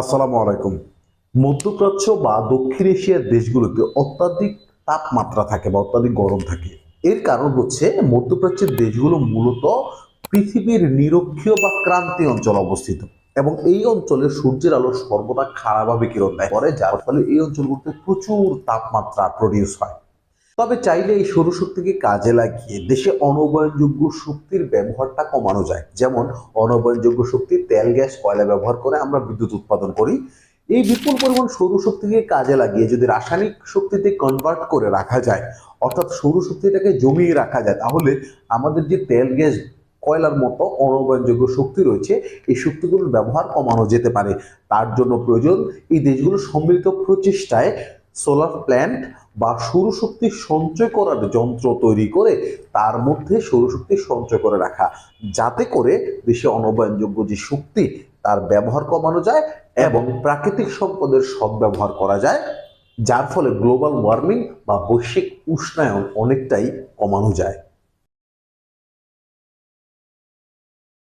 আসসালামু আলাইকুম। মধ্যপ্রাচ্য বা দক্ষিণ এশিয়ার দেশগুলোতে অত্যাধিক তাপমাত্রা থাকে বা অত্যাধিক গরম থাকে। এর কারণ হচ্ছে মধ্যপ্রাচ্যের দেশগুলো মূলত পৃথিবীর নিরক্ষীয় বা ক্রান্তি অঞ্চল অবস্থিত এবং এই অঞ্চলে সূর্যের আলো সর্বদা খারাপভাবে কিরণ দেয়। করে যার ফলে এই অঞ্চলগুলোতে প্রচুর তাপমাত্রা প্রডিউস হয়। তবে চাইলে এই সৌরশক্তিকে কাজে লাগিয়ে দেশে অনবয়নযোগ্য শক্তির ব্যবহারটা কমানো যায়। যেমন অনবয়নযোগ্য শক্তি তেল, গ্যাস, কয়লা ব্যবহার করে আমরা বিদ্যুৎ উৎপাদন করি। এই বিপুল পরিমাণ সৌরশক্তিকে কাজে লাগিয়ে যদি রাসায়নিক শক্তিতে কনভার্ট করে রাখা যায়, অর্থাৎ সৌরশক্তিটাকে জমিয়ে রাখা যায়, তাহলে আমাদের যে তেল, গ্যাস, কয়লার মতো অনবয়নযোগ্য শক্তি রয়েছে, এই শক্তিগুলোর ব্যবহার কমানো যেতে পারে। তার জন্য প্রয়োজন এই দেশগুলোর সম্মিলিত প্রচেষ্টায় সোলার প্ল্যান্ট বা সৌরশক্তি সঞ্চয় করার যন্ত্র তৈরি করে তার মধ্যে সৌরশক্তি সঞ্চয় করে রাখা। যাতে করে দেশে অনবায়নযোগ্য যে শক্তি, তার ব্যবহার কমানো যায় এবং প্রাকৃতিক সম্পদের সদ্ব্যবহার করা যায়, যার ফলে গ্লোবাল ওয়ার্মিং বা বৈশ্বিক উষ্ণায়ন অনেকটাই কমানো যায়।